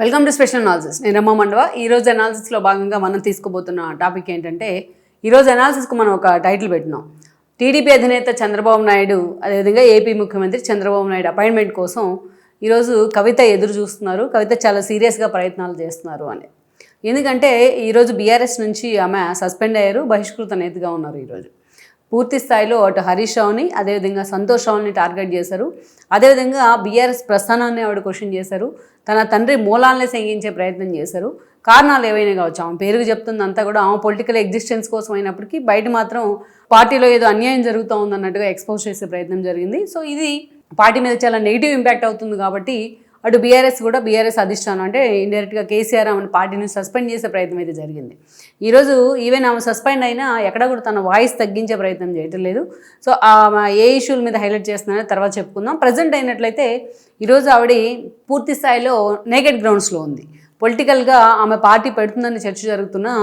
Welcome to special analysis నేను రమ్మ మండవ. ఈ రోజు అనాలిసిస్లో భాగంగా మనం తీసుకోబోతున్న టాపిక్ ఏంటంటే ఈరోజు అనాలిసిస్కు మనం ఒక టైటిల్ పెట్టినాం. టీడీపీ అధినేత చంద్రబాబు నాయుడు అదేవిధంగా ఏపీ ముఖ్యమంత్రి చంద్రబాబు నాయుడు అపాయింట్మెంట్ కోసం ఈరోజు కవిత ఎదురు చూస్తున్నారు. కవిత చాలా సీరియస్గా ప్రయత్నాలు చేస్తున్నారు అని. ఎందుకంటే ఈరోజు బీఆర్ఎస్ నుంచి ఆమె సస్పెండ్ అయ్యారు. బహిష్కృత నేతగా ఉన్నారు ఈరోజు పూర్తి స్థాయిలో అటు హరీష్ రావుని అదేవిధంగా సంతోష్ రావుని టార్గెట్ చేశారు. అదేవిధంగా బీఆర్ఎస్ ప్రస్థానాన్ని ఆవిడ క్వశ్చన్ చేశారు. తన తండ్రి మూలాలనే సంగించే ప్రయత్నం చేశారు. కారణాలు ఏవైనా కావచ్చు ఆమె పేరుకు చెప్తుందంతా కూడా ఆమె పొలిటికల్ ఎగ్జిస్టెన్స్ కోసం అయినప్పటికీ బయట మాత్రం పార్టీలో ఏదో అన్యాయం జరుగుతూ ఉందన్నట్టుగా ఎక్స్పోజ్ చేసే ప్రయత్నం జరిగింది. సో ఇది పార్టీ మీద చాలా నెగిటివ్ ఇంపాక్ట్ అవుతుంది కాబట్టి అటు బీఆర్ఎస్ కూడా బీఆర్ఎస్ అధిష్టానం అంటే ఇండైరెక్ట్గా కేసీఆర్ ఆమెను పార్టీని సస్పెండ్ చేసే ప్రయత్నం అయితే జరిగింది. ఈరోజు ఈవెన్ ఆమె సస్పెండ్ అయినా ఎక్కడ కూడా తన వాయిస్ తగ్గించే ప్రయత్నం చేయటం లేదు. సో ఆమె ఏ ఇష్యూల మీద హైలైట్ చేస్తున్నారో తర్వాత చెప్పుకుందాం. ప్రజెంట్ అయినట్లయితే ఈరోజు ఆవిడ పూర్తి స్థాయిలో నేకెడ్ గ్రౌండ్స్లో ఉంది. పొలిటికల్గా ఆమె పార్టీ పెడుతుందని చర్చ జరుగుతున్నా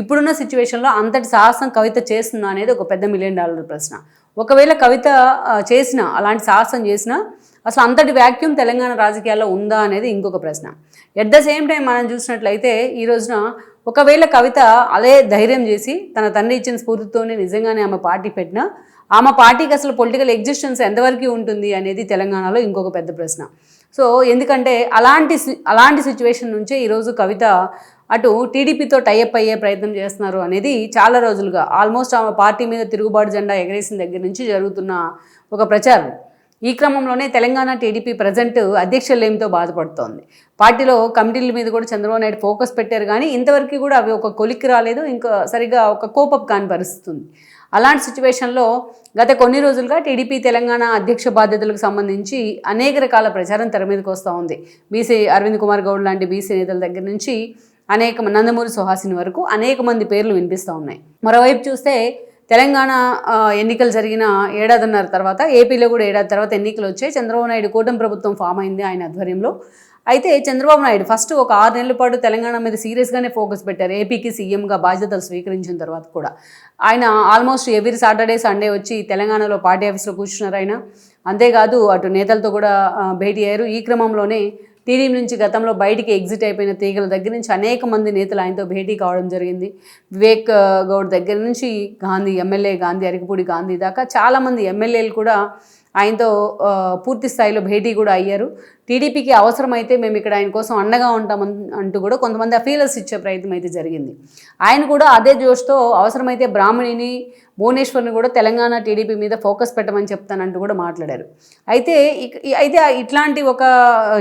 ఇప్పుడున్న సిచ్యువేషన్లో అంతటి సాహసం కవిత చేస్తుందా అనేది ఒక పెద్ద మిలియన్ డాలర్ ప్రశ్న. ఒకవేళ కవిత చేసిన అలాంటి సాహసం చేసినా అసలు అంతటి వ్యాక్యూమ్ తెలంగాణ రాజకీయాల్లో ఉందా అనేది ఇంకొక ప్రశ్న. ఎట్ ద సేమ్ టైం మనం చూసినట్లయితే ఈ రోజున ఒకవేళ కవిత అదే ధైర్యం చేసి తన తండ్రి ఇచ్చిన స్ఫూర్తితోనే నిజంగానే ఆమె పార్టీ పెట్టినా ఆమె పార్టీకి అసలు పొలిటికల్ ఎగ్జిస్టెన్స్ ఎంతవరకు ఉంటుంది అనేది తెలంగాణలో ఇంకొక పెద్ద ప్రశ్న. సో ఎందుకంటే అలాంటి సి- అలాంటి సిచ్యువేషన్ నుంచే ఈరోజు కవిత అటు టీడీపీతో టైఅప్ అయ్యే ప్రయత్నం చేస్తున్నారు అనేది చాలా రోజులుగా ఆల్మోస్ట్ ఆమె పార్టీ మీద తిరుగుబాటు జెండా ఎగరేసిన దగ్గర నుంచి జరుగుతున్న ఒక ప్రచారం. ఈ క్రమంలోనే తెలంగాణ టీడీపీ ప్రజెంట్ అధ్యక్ష లేమితో బాధపడుతోంది. పార్టీలో కమిటీల మీద కూడా చంద్రబాబు నాయుడు ఫోకస్ పెట్టారు కానీ ఇంతవరకు కూడా అవి ఒక కొలిక్కి రాలేదు ఇంకా సరిగ్గా ఒక కోపప్ కాని పరిస్థితి అలాంటి సిచ్యువేషన్లో గత కొన్ని రోజులుగా టీడీపీ తెలంగాణ అధ్యక్ష బాధ్యతలకు సంబంధించి అనేక రకాల ప్రచారం తెర మీదకి వస్తూ ఉంది. బీసీ అరవింద్ కుమార్ గౌడ్ లాంటి బీసీ నేతల దగ్గర నుంచి అనేక నందమూరి సుహాసిని వరకు అనేక మంది పేర్లు వినిపిస్తూ ఉన్నాయి. మరోవైపు చూస్తే తెలంగాణ ఎన్నికలు జరిగిన ఏడాదిన్నర తర్వాత ఏపీలో కూడా ఏడాది తర్వాత ఎన్నికలు వచ్చాయి. చంద్రబాబు నాయుడు కూటమి ప్రభుత్వం ఫామ్ అయింది ఆయన ఆధ్వర్యంలో. అయితే చంద్రబాబు నాయుడు ఫస్ట్ ఒక ఆరు నెలల పాటు తెలంగాణ మీద సీరియస్గానే ఫోకస్ పెట్టారు. ఏపీకి సీఎంగా బాధ్యతలు స్వీకరించిన తర్వాత కూడా. ఆయన ఆల్మోస్ట్ ఎవ్రీ సాటర్డే సండే వచ్చి తెలంగాణలో పార్టీ ఆఫీస్లో కూర్చున్నారు ఆయన. అంతేకాదు అటు నేతలతో కూడా భేటీ అయ్యారు. ఈ క్రమంలోనే టీడీపీ నుంచి గతంలో బయటికి ఎగ్జిట్ అయిపోయిన తీగల దగ్గర నుంచి అనేక మంది నేతలు ఆయనతో భేటీ కావడం జరిగింది. వివేక్ గౌడ్ దగ్గర నుంచి గాంధీ ఎమ్మెల్యే గాంధీ అరికపూడి గాంధీ దాకా చాలామంది ఎమ్మెల్యేలు కూడా ఆయనతో పూర్తి స్థాయిలో భేటీ కూడా అయ్యారు. టీడీపీకి అవసరమైతే మేము ఇక్కడ ఆయన కోసం అండగా ఉంటాం అంటూ కూడా కొంతమంది అఫీలర్స్ ఇచ్చే ప్రయత్నం అయితే జరిగింది. ఆయన కూడా అదే జోష్తో అవసరమైతే బ్రాహ్మణిని భువనేశ్వర్ని కూడా తెలంగాణ టీడీపీ మీద ఫోకస్ పెట్టమని చెప్తానంటూ కూడా మాట్లాడారు. అయితే అయితే ఇట్లాంటి ఒక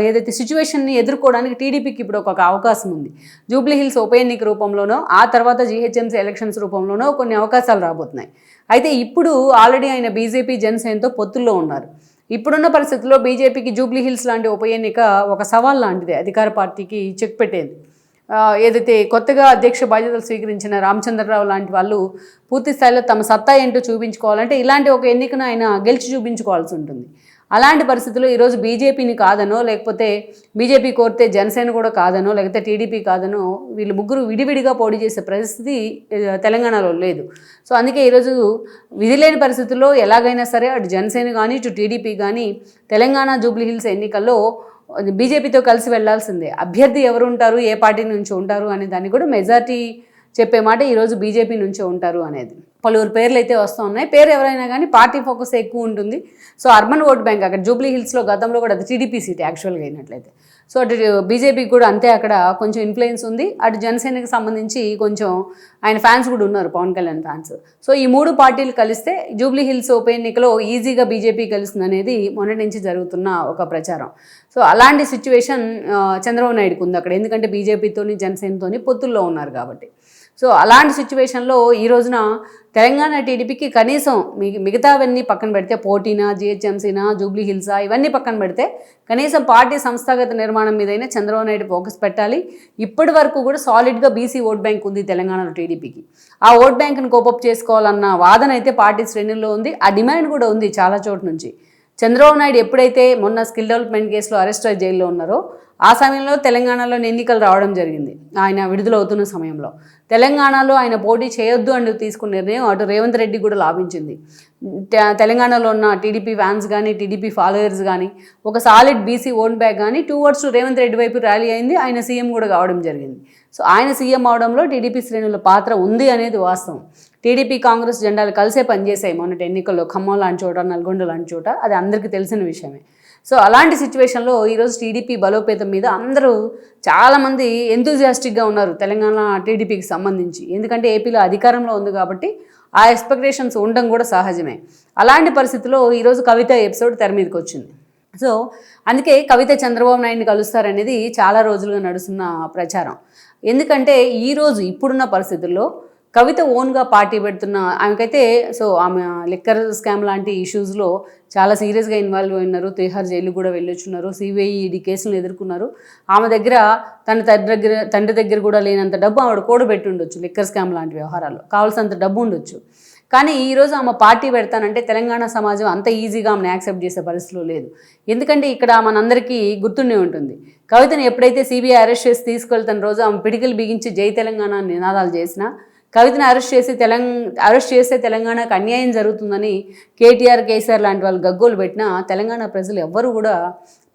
ఏదైతే సిచ్యువేషన్ని ఎదుర్కోవడానికి టీడీపీకి ఇప్పుడు ఒక అవకాశం ఉంది. జూబ్లీహిల్స్ ఉప ఎన్నిక రూపంలోనో ఆ తర్వాత జీహెచ్ఎంసీ ఎలక్షన్స్ రూపంలోనో కొన్ని అవకాశాలు రాబోతున్నాయి. అయితే ఇప్పుడు ఆల్రెడీ ఆయన బీజేపీ జనసేనతో పొత్తుల్లో ఉన్నారు. ఇప్పుడున్న పరిస్థితుల్లో బీజేపీకి జూబ్లీ హిల్స్ లాంటి ఉప ఎన్నిక ఒక సవాల్ లాంటిది అధికార పార్టీకి చెక్ పెట్టేది. ఏదైతే కొత్తగా అధ్యక్ష బాధ్యతలు స్వీకరించిన రామచంద్రరావు లాంటి వాళ్ళు పూర్తి స్థాయిలో తమ సత్తా ఏంటో చూపించుకోవాలంటే ఇలాంటి ఒక ఎన్నికను ఆయన గెలిచి చూపించుకోవాల్సి ఉంటుంది. అలాంటి పరిస్థితుల్లో ఈరోజు బీజేపీని కాదనో లేకపోతే బీజేపీ కోరితే జనసేన కూడా కాదనో లేకపోతే టీడీపీ కాదనో వీళ్ళు ముగ్గురు విడివిడిగా పోటీ చేసే పరిస్థితి తెలంగాణలో లేదు. సో అందుకే ఈరోజు విధి లేని పరిస్థితుల్లో ఎలాగైనా సరే అటు జనసేన కానీ ఇటు టీడీపీ కానీ తెలంగాణ జూబ్లీ హిల్స్ ఎన్నికల్లో బీజేపీతో కలిసి వెళ్ళాల్సిందే. అభ్యర్థి ఎవరు ఉంటారు ఏ పార్టీ నుంచి ఉంటారు అనే దాన్ని కూడా మెజార్టీ చెప్పే మాట ఈరోజు బీజేపీ నుంచే ఉంటారు అనేది. పలువురు పేర్లు అయితే వస్తూ ఉన్నాయి. పేరు ఎవరైనా కానీ పార్టీ ఫోకస్ ఎక్కువ ఉంటుంది. సో అర్బన్ ఓట్ బ్యాంక్ అక్కడ జూబ్లీ హిల్స్లో గతంలో కూడా అది టీడీపీ సీట్ యాక్చువల్గా అయినట్లయితే. సో అటు బీజేపీకి కూడా అంతే అక్కడ కొంచెం ఇన్ఫ్లుయెన్స్ ఉంది. అటు జనసేనకి సంబంధించి కొంచెం ఆయన ఫ్యాన్స్ కూడా ఉన్నారు పవన్ కళ్యాణ్ ఫ్యాన్స్. సో ఈ మూడు పార్టీలు కలిస్తే జూబ్లీ హిల్స్ ఉప ఎన్నికలో ఈజీగా బీజేపీ కలుస్తుంది అనేది మొన్నటి నుంచి జరుగుతున్న ఒక ప్రచారం. సో అలాంటి సిచ్యువేషన్ చంద్రబాబు నాయుడుకు ఉంది అక్కడ. ఎందుకంటే బీజేపీతోని జనసేనతోని పొత్తుల్లో ఉన్నారు కాబట్టి. సో అలాంటి సిచ్యువేషన్లో ఈ రోజున తెలంగాణ టీడీపీకి కనీసం మిగ- మిగతావన్నీ పక్కన పెడితే పోటీనా జిహెచ్ఎంసీనా జూబ్లీ హిల్సా ఇవన్నీ పక్కన పెడితే కనీసం పార్టీ సంస్థాగత నిర్మాణం మీదైనా చంద్రబాబు నాయుడు ఫోకస్ పెట్టాలి. ఇప్పటి వరకు కూడా సాలిడ్గా బీసీ ఓట్ బ్యాంక్ ఉంది తెలంగాణలో టీడీపీకి. ఆ ఓట్ బ్యాంక్ను కోపప్ చేసుకోవాలన్న వాదన అయితే పార్టీ శ్రేణుల్లో ఉంది. ఆ డిమాండ్ కూడా ఉంది చాలా చోట్ల నుంచి. చంద్రబాబు నాయుడు ఎప్పుడైతే మొన్న స్కిల్ డెవలప్మెంట్ కేసులో అరెస్ట్ అయ్యి జైల్లో ఉన్నారో ఆ సమయంలో తెలంగాణలో ఎన్నికలు రావడం జరిగింది. ఆయన విడుదలవుతున్న సమయంలో. తెలంగాణలో ఆయన పోటీ చేయొద్దు అని తీసుకున్న నిర్ణయం అటు రేవంత్ రెడ్డి కూడా లాభించింది. తె- తెలంగాణలో ఉన్న టీడీపీ ఫ్యాన్స్ కానీ టీడీపీ ఫాలోయర్స్ కానీ ఒక సాలిడ్ బీసీ ఓన్ బ్యాక్ కానీ టూ వర్డ్స్ రేవంత్ రెడ్డి వైపు ర్యాలీ అయింది. ఆయన సీఎం కూడా కావడం జరిగింది. సో ఆయన సీఎం అవడంలో టీడీపీ శ్రేణుల పాత్ర ఉంది అనేది వాస్తవం. టీడీపీ కాంగ్రెస్ జెండాలు కలిసే పనిచేశాయి మొన్నటి ఎన్నికల్లో. ఖమ్మం లాంటి చోట నల్గొండ లాంటి చోట. అది అందరికీ తెలిసిన విషయమే. సో అలాంటి సిచ్యువేషన్లో ఈరోజు టీడీపీ బలోపేతం మీద అందరూ చాలామంది ఎంతూజియాస్టిక్గా ఉన్నారు తెలంగాణ టీడీపీకి సంబంధించి. ఎందుకంటే ఏపీలో అధికారంలో ఉంది కాబట్టి ఆ ఎక్స్పెక్టేషన్స్ ఉండడం కూడా సహజమే. అలాంటి పరిస్థితుల్లో ఈరోజు కవిత ఎపిసోడ్ తెర మీదకి వచ్చింది. సో అందుకే కవిత చంద్రబాబు నాయుడిని కలుస్తారనేది చాలా రోజులుగా నడుస్తున్న ప్రచారం. ఎందుకంటే ఈరోజు ఇప్పుడున్న పరిస్థితుల్లో కవిత ఓన్గా పార్టీ పెడుతున్న ఆమెకైతే సో ఆమె లిక్కర్ స్కామ్ లాంటి ఇష్యూస్లో చాలా సీరియస్గా ఇన్వాల్వ్ అయి ఉన్నారు. తిహార్ జైలు కూడా వెళ్ళొచ్చున్నారు. సిబిఐఈడి కేసులు కేసులను ఎదుర్కొన్నారు. ఆమె దగ్గర తన తండ్రి దగ్గర తండ్రి దగ్గర కూడా లేనంత డబ్బు ఆవిడ కూడబెట్టి ఉండొచ్చు లిక్కర్ స్కామ్ లాంటి వ్యవహారాలు కావాల్సినంత డబ్బు ఉండొచ్చు. కానీ ఈరోజు ఆమె పార్టీ పెడతానంటే తెలంగాణ సమాజం అంత ఈజీగా ఆమెను యాక్సెప్ట్ చేసే పరిస్థితిలో లేదు. ఎందుకంటే ఇక్కడ మనందరికీ గుర్తుండే ఉంటుంది. కవితను ఎప్పుడైతే సిబిఐ అరెస్ట్ చేసి తీసుకెళ్తున్న రోజు ఆమె పిడికిలు బిగించి జై తెలంగాణ నినాదాలు చేసినా కవితను అరెస్ట్ చేసి తెలంగాణ అరెస్ట్ చేస్తే తెలంగాణకు అన్యాయం జరుగుతుందని కేటీఆర్ కేసీఆర్ లాంటి వాళ్ళు గగ్గోలు పెట్టినా తెలంగాణ ప్రజలు ఎవ్వరూ కూడా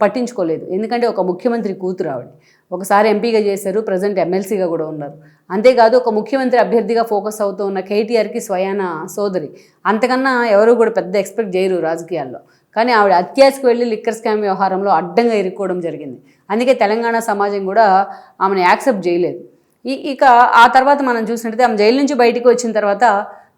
పట్టించుకోలేదు. ఎందుకంటే ఒక ముఖ్యమంత్రి కూతురు ఆవిడ. ఒకసారి ఎంపీగా చేశారు ప్రజెంట్ ఎమ్మెల్సీగా కూడా ఉన్నారు. అంతేకాదు ఒక ముఖ్యమంత్రి అభ్యర్థిగా ఫోకస్ అవుతూ ఉన్న కేటీఆర్కి స్వయాన సోదరి. అంతకన్నా ఎవరు కూడా పెద్ద ఎక్స్పెక్ట్ చేయరు రాజకీయాల్లో. కానీ ఆవిడ అత్యాశకు వెళ్ళి లిక్కర్ స్కామ్ వ్యవహారంలో అడ్డంగా ఇరుక్కోవడం జరిగింది. అందుకే తెలంగాణ సమాజం కూడా ఆమెను యాక్సెప్ట్ చేయలేదు. ఈ ఇక ఆ తర్వాత మనం చూసినట్టయితే ఆమె జైలు నుంచి బయటికి వచ్చిన తర్వాత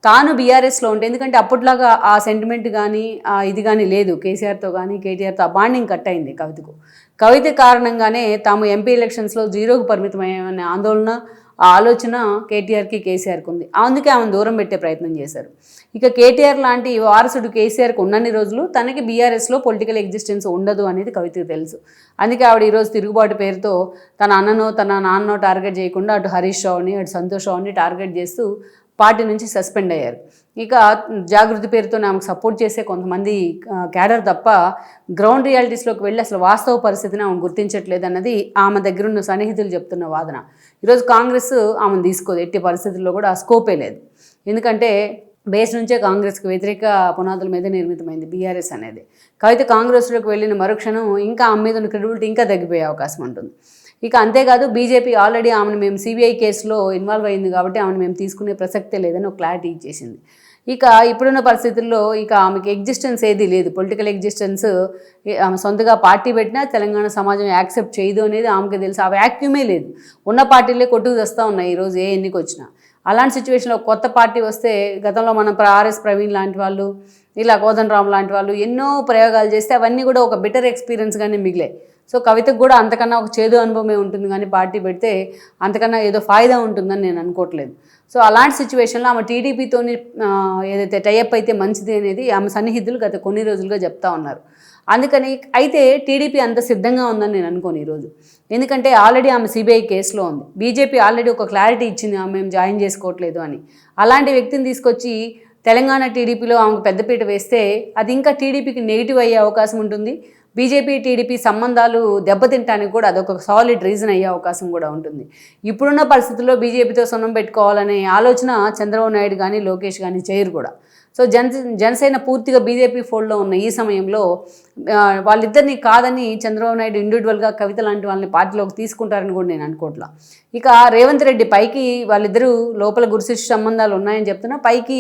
తాను బీఆర్ఎస్లో ఉంటే ఎందుకంటే అప్పట్లాగా ఆ సెంటిమెంట్ కానీ ఆ ఇది కానీ లేదు. కేసీఆర్తో కానీ కేటీఆర్తో ఆ బాండింగ్ కట్ అయింది కవితకు. కవిత కారణంగానే తాము ఎంపీ ఎలక్షన్స్లో జీరోకు పరిమితమయ్యామనే ఆందోళన ఆ ఆలోచన కేటీఆర్కి కేసీఆర్కి ఉంది. అందుకే ఆమెను దూరం పెట్టే ప్రయత్నం చేశారు. ఇక కేటీఆర్ లాంటి వారసుడు కేసీఆర్కి ఉన్నన్ని రోజులు తనకి బీఆర్ఎస్లో పొలిటికల్ ఎగ్జిస్టెన్స్ ఉండదు అనేది కవితకు తెలుసు. అందుకే ఆవిడ ఈరోజు తిరుగుబాటు పేరుతో తన అన్ననో తన నాన్నో టార్గెట్ చేయకుండా అటు హరీష్ రావుని అటు సంతోష్ రావుని టార్గెట్ చేస్తూ పార్టీ నుంచి సస్పెండ్ అయ్యారు. ఇక జాగృతి పేరుతో ఆమెకు సపోర్ట్ చేసే కొంతమంది క్యాడర్ తప్ప గ్రౌండ్ రియాలిటీస్లోకి వెళ్ళి అసలు వాస్తవ పరిస్థితిని ఆమె గుర్తించట్లేదు అన్నది ఆమె దగ్గరున్న సన్నిహితులు చెప్తున్న వాదన. ఈరోజు కాంగ్రెస్ ఆమెను తీసుకోదు ఎట్టి పరిస్థితుల్లో కూడా ఆ స్కోపే లేదు. ఎందుకంటే బేస్ నుంచే కాంగ్రెస్కి వ్యతిరేక పునాదుల మీద నిర్మితమైంది బీఆర్ఎస్ అనేది. కవిత కాంగ్రెస్లోకి వెళ్ళిన మరుక్షణం ఇంకా ఆమె మీద ఉన్న క్రెడిబిలిటీ ఇంకా తగ్గిపోయే అవకాశం ఉంటుంది. ఇక అంతేకాదు బీజేపీ ఆల్రెడీ ఆమెను మేము సిబిఐ కేసులో ఇన్వాల్వ్ అయింది కాబట్టి ఆమెను మేము తీసుకునే ప్రసక్తే లేదని ఒక క్లారిటీ ఇచ్చేసింది. ఇక ఇప్పుడున్న పరిస్థితుల్లో ఇక ఆమెకి ఎగ్జిస్టెన్స్ ఏది లేదు. పొలిటికల్ ఎగ్జిస్టెన్స్ ఆమె సొంతగా పార్టీ పెట్టినా తెలంగాణ సమాజం యాక్సెప్ట్ చేయదు అనేది ఆమెకి తెలుసు. ఆ వ్యాక్యూమే లేదు. ఉన్న పార్టీలే కొట్టుకు తెస్తూ ఉన్నాయి ఈరోజు ఏ ఎన్నిక వచ్చినా. అలాంటి సిచ్యువేషన్లో కొత్త పార్టీ వస్తే గతంలో మనం ఆర్ఎస్ ప్రవీణ్ లాంటి వాళ్ళు ఇలా కోదండరామ్ రామ్ లాంటి వాళ్ళు ఎన్నో ప్రయోగాలు చేస్తే అవన్నీ కూడా ఒక బెటర్ ఎక్స్పీరియన్స్గానే మిగిలాయి. సో కవితకు కూడా అంతకన్నా ఒక చేదు అనుభవమే ఉంటుంది కానీ పార్టీ పెడితే అంతకన్నా ఏదో ఫాయిదా ఉంటుందని నేను అనుకోవట్లేదు. సో అలాంటి సిచ్యువేషన్లో ఆమె టీడీపీతోని ఏదైతే టైఅప్ అయితే మంచిది అనేది ఆమె సన్నిహితులు గత కొన్ని రోజులుగా చెప్తా ఉన్నారు. అందుకని అయితే టీడీపీ అంత సిద్ధంగా ఉందని నేను అనుకోను ఈరోజు. ఎందుకంటే ఆల్రెడీ ఆమె సిబిఐ కేసులో ఉంది. బీజేపీ ఆల్రెడీ ఒక క్లారిటీ ఇచ్చింది ఆమె మేము జాయిన్ చేసుకోవట్లేదు అని. అలాంటి వ్యక్తిని తీసుకొచ్చి తెలంగాణ టీడీపీలో ఆమెకు పెద్దపీట వేస్తే అది ఇంకా టీడీపీకి నెగిటివ్ అయ్యే అవకాశం ఉంటుంది. బీజేపీ టీడీపీ సంబంధాలు దెబ్బతింటానికి కూడా అదొక సాలిడ్ రీజన్ అయ్యే అవకాశం కూడా ఉంటుంది. ఇప్పుడున్న పరిస్థితుల్లో బీజేపీతో సొన్నం పెట్టుకోవాలనే ఆలోచన చంద్రబాబు నాయుడు కానీ లోకేష్ కానీ చేయరు కూడా. సో జన జనసేన పూర్తిగా బీజేపీ ఫోల్డ్లో ఉన్న ఈ సమయంలో వాళ్ళిద్దరిని కాదని చంద్రబాబు నాయుడు ఇండివిజువల్గా కవిత లాంటి వాళ్ళని పార్టీలోకి తీసుకుంటారని కూడా నేను అనుకోవట్లా. ఇక రేవంత్ రెడ్డి పైకి వాళ్ళిద్దరూ లోపల గురుశిష్య సంబంధాలు ఉన్నాయని చెప్తున్నా. పైకి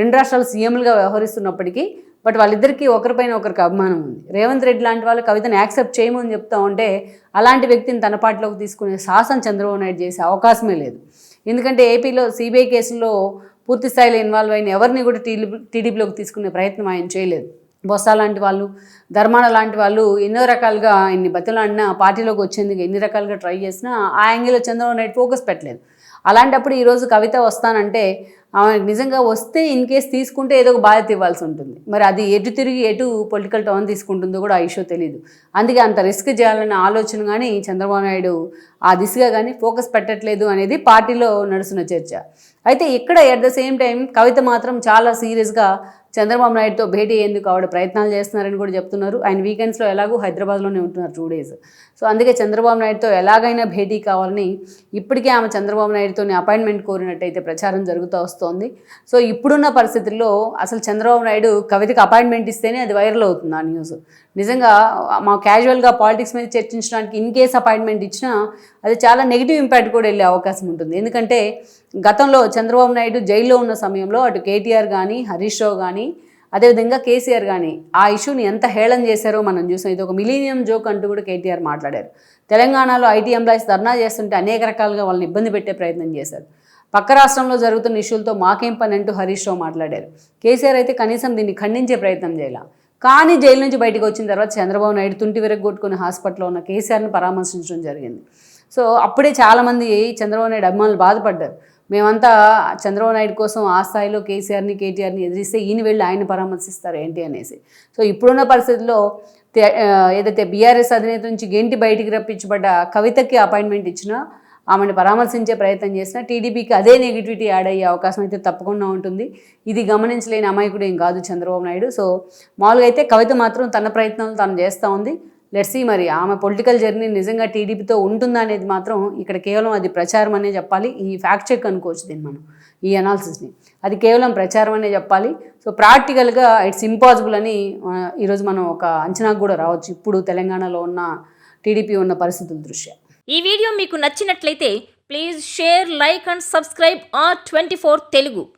రెండు రాష్ట్రాలు సీఎంలుగా వ్యవహరిస్తున్నప్పటికీ బట్ వాళ్ళిద్దరికీ ఒకరిపైన ఒకరికి అభిమానం ఉంది. రేవంత్ రెడ్డి లాంటి వాళ్ళు కవితను యాక్సెప్ట్ చేయమని చెప్తా ఉంటే అలాంటి వ్యక్తిని తన పార్టీలోకి తీసుకునే సాహసం చంద్రబాబు నాయుడు చేసే అవకాశమే లేదు. ఎందుకంటే ఏపీలో సిబిఐ కేసులో పూర్తి స్థాయిలో ఇన్వాల్వ్ అయిన ఎవరిని కూడా టీడీపీ టీడీపీలోకి తీసుకునే ప్రయత్నం ఆయన చేయలేదు. బొత్స లాంటి వాళ్ళు ధర్మాన లాంటి వాళ్ళు ఎన్నో రకాలుగా ఇన్ని బతులాడినా పార్టీలోకి వచ్చేందుకు ఎన్ని రకాలుగా ట్రై చేసినా ఆ యాంగిల్లో చంద్రబాబు నాయుడు ఫోకస్ పెట్టలేదు. అలాంటప్పుడు ఈరోజు కవిత వస్తానంటే ఆమె నిజంగా వస్తే ఇన్ కేస్ తీసుకుంటే ఏదో ఒక బాధ్యత ఇవ్వాల్సి ఉంటుంది. మరి అది ఎటు తిరిగి ఎటు పొలిటికల్ టర్న్ తీసుకుంటుందో కూడా ఆ ఇష్యూ తెలియదు అందుకే అంత రిస్క్ చేయాలన్న ఆలోచన కానీ చంద్రబాబు నాయుడు ఆ దిశగా కానీ ఫోకస్ పెట్టట్లేదు అనేది పార్టీలో నడుస్తున్న చర్చ. అయితే ఇక్కడ at the same time Kavitha మాత్రం చాలా సీరియస్గా చంద్రబాబు నాయుడుతో భేటీ అయ్యేందుకు ఆవిడ ప్రయత్నాలు చేస్తున్నారని కూడా చెప్తున్నారు. ఆయన వీకెండ్స్లో ఎలాగో హైదరాబాద్లోనే ఉంటున్నారు టూ డేస్ సో అందుకే చంద్రబాబు నాయుడుతో ఎలాగైనా భేటీ కావాలని ఇప్పటికే ఆమె చంద్రబాబు నాయుడుతో అపాయింట్మెంట్ కోరినట్టయితే ప్రచారం జరుగుతూ వస్తోంది. సో ఇప్పుడున్న పరిస్థితుల్లో అసలు చంద్రబాబు నాయుడు కవితకి అపాయింట్మెంట్ ఇస్తేనే అది వైరల్ అవుతుంది ఆ న్యూస్. నిజంగా మా క్యాజువల్గా పాలిటిక్స్ మీద చర్చించడానికి ఇన్ కేస్ అపాయింట్మెంట్ ఇచ్చినా అది చాలా నెగిటివ్ ఇంపాక్ట్ కూడా వెళ్ళే అవకాశం ఉంటుంది. ఎందుకంటే గతంలో చంద్రబాబు నాయుడు జైల్లో ఉన్న సమయంలో అటు కేటీఆర్ కానీ హరీష్ రావు కానీ అదేవిధంగా కేసీఆర్ కానీ ఆ ఇష్యూని ఎంత హేళన చేశారో మనం చూసాం. ఇది ఒక మిలీనియం జోక్ అంటూ కూడా కేటీఆర్ మాట్లాడారు. తెలంగాణలో ఐటీ ఎంప్లాయీస్ ధర్నా చేస్తుంటే అనేక రకాలుగా వాళ్ళని ఇబ్బంది పెట్టే ప్రయత్నం చేశారు. పక్క రాష్ట్రంలో జరుగుతున్న ఇష్యూలతో మాకేం పని అంటూ హరీష్ రావు మాట్లాడారు. కేసీఆర్ అయితే కనీసం దీన్ని ఖండించే ప్రయత్నం చేయాల. కానీ జైలు నుంచి బయటకు వచ్చిన తర్వాత చంద్రబాబు నాయుడు తుంటి విరగొట్టుకుని హాస్పిటల్లో ఉన్న కేసీఆర్ని పరామర్శించడం జరిగింది. సో అప్పుడే చాలామంది చంద్రబాబు నాయుడు అభిమానులు బాధపడ్డారు. మేమంతా చంద్రబాబు నాయుడు కోసం ఆ స్థాయిలో కేసీఆర్ని కేటీఆర్ని ఎదిరిస్తే ఈయన వెళ్ళి ఆయన పరామర్శిస్తారు ఏంటి అనేసి. సో ఇప్పుడున్న పరిస్థితుల్లో ఏదైతే బీఆర్ఎస్ అధినేత నుంచి గెంటి బయటికి రప్పించబడ్డ కవితకి అపాయింట్మెంట్ ఇచ్చినా ఆమెను పరామర్శించే ప్రయత్నం చేసినా టీడీపీకి అదే నెగిటివిటీ యాడ్ అయ్యే అవకాశం అయితే తప్పకుండా ఉంటుంది. ఇది గమనించలేని అమాయకుడు ఏం కాదు చంద్రబాబు నాయుడు. సో మామూలుగా అయితే కవిత మాత్రం తన ప్రయత్నాలు తను చేస్తూ ఉంది. లెట్సీ మరి ఆమె పొలిటికల్ జర్నీ నిజంగా టీడీపీతో ఉంటుందా అనేది మాత్రం ఇక్కడ కేవలం అది ప్రచారం అనే చెప్పాలి. ఈ ఫ్యాక్ట్ చెక్ అనుకోవచ్చు దీన్ని మనం ఈ అనాలిసిస్ని అది కేవలం ప్రచారం అనే చెప్పాలి. సో ప్రాక్టికల్గా ఇట్స్ ఇంపాసిబుల్ అని ఈరోజు మనం ఒక అంచనాకు కూడా రావచ్చు. ఇప్పుడు తెలంగాణలో ఉన్న టీడీపీ ఉన్న పరిస్థితుల దృష్ట్యా. ఈ వీడియో మీకు నచ్చినట్లయితే please share like and subscribe R twenty Telugu.